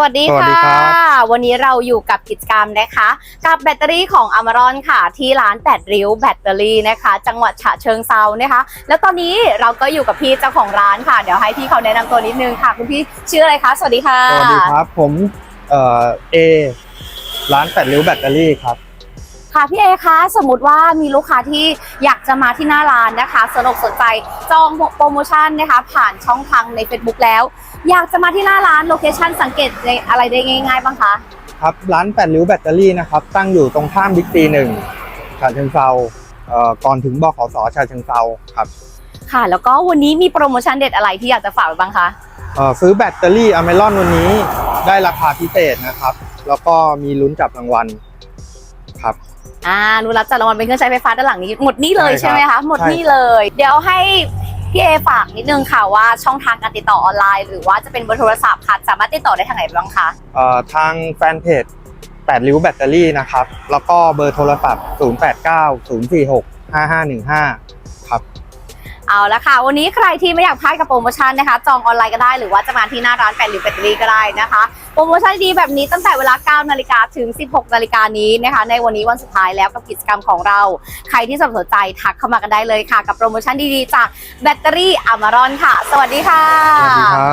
วัสดีสวัสค่ะดีครับวันนี้เราอยู่กับกิจกรรมนะคะ กับแบตเตอรี่ของอมรอนค่ะ ที่ร้านแปดริ้วแบตเตอรี่นะคะ จังหวัดฉะเชิงเซานะคะ แล้วตอนนี้เราก็อยู่กับพี่เจ้าของร้านค่ะ เดี๋ยวให้พี่เขาแนะนำตัวนิดนึงค่ะ คุณพี่ชื่ออะไรคะสวัสดีค่ะสวัสดีครับผมเอ่อเอร้านแปดริ้วแบตเตอรี่ครับ ค่ะพี่เอคะสมมติว่ามีลูกค้าที่อยากจะมาที่หน้าร้านนะคะสนอกสนใจจองโปรโมชั่นนะคะ ผ่านช่องทางใน Facebook แล้ว อยากจะมาที่หน้าร้านโลเคชั่นสังเกตในอะไรได้ง่าย ๆ บ้างคะครับร้านแปดริ้วแบตเตอรี่นะครับตั้งอยู่ตรงข้ามบิ๊กซีหนึ่งฉะเชิงเซาเอ่อก่อนถึงบขสฉะเชิงเซาครับค่ะ แล้วก็วันนี้มีโปรโมชั่นเด็ดอะไรที่อยากจะฝากไว้บ้างคะเอ่อซื้อแบตเตอรี่อเมรอนวันนี้ได้ราคาพิเศษนะครับ แล้วก็มีลุ้นจับรางวัล ครับอ่ารู้รับจัดรางวัลเป็นเครื่องใช้ไฟฟ้าด้านหลังนี้หมดนี่เลยใช่ใช่ครับไหมคะหมดใช่นี่เลย เดี๋ยวให้พี่เอฝากนิดนึงค่ะว่าช่องทางการติดต่อออนไลน์ หรือว่าจะเป็นเบอร์โทรศัพท์ค่ะสามารถติดต่อได้ทางไหนบ้างคะเอ่อทางแฟนเพจแปดริ้วแบตเตอรี่นะครับ แล้วก็เบอร์โทรศัพท์ 089 046 5515ครับ เอาละค่ะ วันนี้ใครที่ไม่อยากพลาดกับโปรโมชั่นนะคะ จองออนไลน์ก็ได้หรือว่าจะมาที่หน้าร้านแปดริ้วแบตเตอรี่ก็ได้นะคะ โปรโมชั่นดีแบบนี้ตั้งแต่เวลา 9 นาฬิกาถึง 16 นาฬิกานี้นะคะ ในวันนี้วันสุดท้ายแล้วกับกิจกรรมของเรา ใครที่สนใจทักเข้ามากันได้เลยค่ะ กับโปรโมชั่นดีๆ จากแบตเตอรี่อมารอนค่ะ สวัสดีค่ะสวัสดีครับ